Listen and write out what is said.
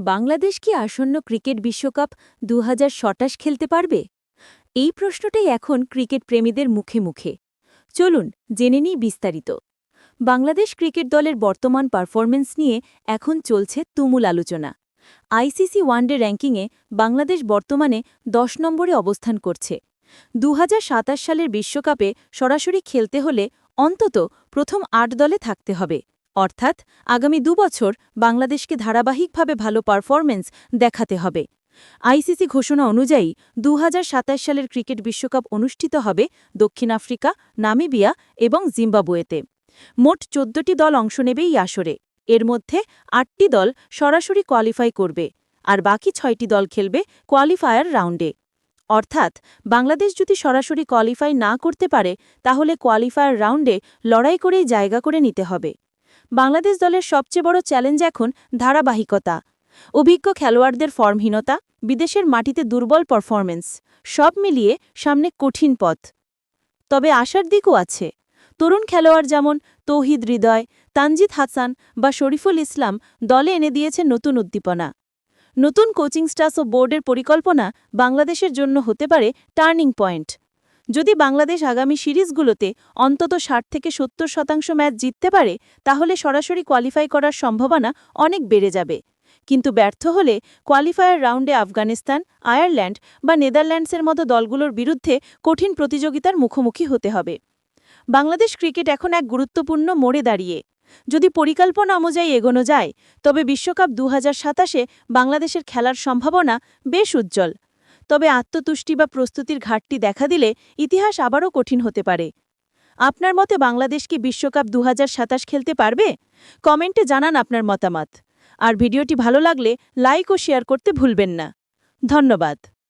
বাংলাদেশ কি আসন্ন ক্রিকেট বিশ্বকাপ দু সটাশ খেলতে পারবে? এই প্রশ্নটাই এখন ক্রিকেট প্রেমীদের মুখে মুখে। চলুন জেনে নিই বিস্তারিত। বাংলাদেশ ক্রিকেট দলের বর্তমান পারফরমেন্স নিয়ে এখন চলছে তুমুল আলোচনা। আইসিসি ওয়ানডে র্যাঙ্কিংয়ে বাংলাদেশ বর্তমানে দশ নম্বরে অবস্থান করছে। দু হাজার সাতাশ সালের বিশ্বকাপে সরাসরি খেলতে হলে অন্তত প্রথম আট দলে থাকতে হবে। অর্থাৎ আগামী দুবছর বাংলাদেশকে ধারাবাহিকভাবে ভালো পারফরমেন্স দেখাতে হবে। আইসিসি ঘোষণা অনুযায়ী দু হাজার সাতাশ সালের ক্রিকেট বিশ্বকাপ অনুষ্ঠিত হবে দক্ষিণ আফ্রিকা, নামিবিয়া এবং জিম্বাবুয়েতে। মোট চোদ্দটি দল অংশ নেবে এই আসরে। এর মধ্যে আটটি দল সরাসরি কোয়ালিফাই করবে আর বাকি ছয়টি দল খেলবে কোয়ালিফায়ার রাউন্ডে। অর্থাৎ বাংলাদেশ যদি সরাসরি কোয়ালিফাই না করতে পারে, তাহলে কোয়ালিফায়ার রাউন্ডে লড়াই করেই জায়গা করে নিতে হবে। বাংলাদেশ দলের সবচেয়ে বড় চ্যালেঞ্জ এখন ধারাবাহিকতা। অভিজ্ঞ খেলোয়াড়দের ফর্মহীনতা, বিদেশের মাটিতে দুর্বল পারফরমেন্স সব মিলিয়ে সামনে কঠিন পথ। তবে আশার দিকও আছে। তরুণ খেলোয়াড় যেমন তৌহিদ হৃদয়, তানজিদ হাসান বা শরীফুল ইসলাম দলে এনে দিয়েছে নতুন উদ্দীপনা। নতুন কোচিং স্টাফ ও বোর্ডের পরিকল্পনা বাংলাদেশের জন্য হতে পারে টার্নিং পয়েন্ট। যদি বাংলাদেশ আগামী সিরিজগুলোতে অন্তত ষাট থেকে সত্তর শতাংশ ম্যাচ জিততে পারে, তাহলে সরাসরি কোয়ালিফাই করার সম্ভাবনা অনেক বেড়ে যাবে। কিন্তু ব্যর্থ হলে কোয়ালিফায়ার রাউন্ডে আফগানিস্তান, আয়ারল্যান্ড বা নেদারল্যান্ডসের মতো দলগুলোর বিরুদ্ধে কঠিন প্রতিযোগিতার মুখোমুখি হতে হবে। বাংলাদেশ ক্রিকেট এখন এক গুরুত্বপূর্ণ মোড়ে দাঁড়িয়ে। যদি পরিকল্পনা অনুযায়ী এগোনো যায়, তবে বিশ্বকাপ দু সাতাশে বাংলাদেশের খেলার সম্ভাবনা বেশ উজ্জ্বল। তবে আত্মতুষ্টি বা প্রস্তুতির ঘাটতি দেখা দিলে ইতিহাস আবারও কঠিন হতে পারে। আপনার মতে বাংলাদেশ কি বিশ্বকাপ দু হাজার সাতাশ খেলতে পারবে? কমেন্টে জানান আপনার মতামত। আর ভিডিওটি ভালো লাগলে লাইক ও শেয়ার করতে ভুলবেন না। ধন্যবাদ।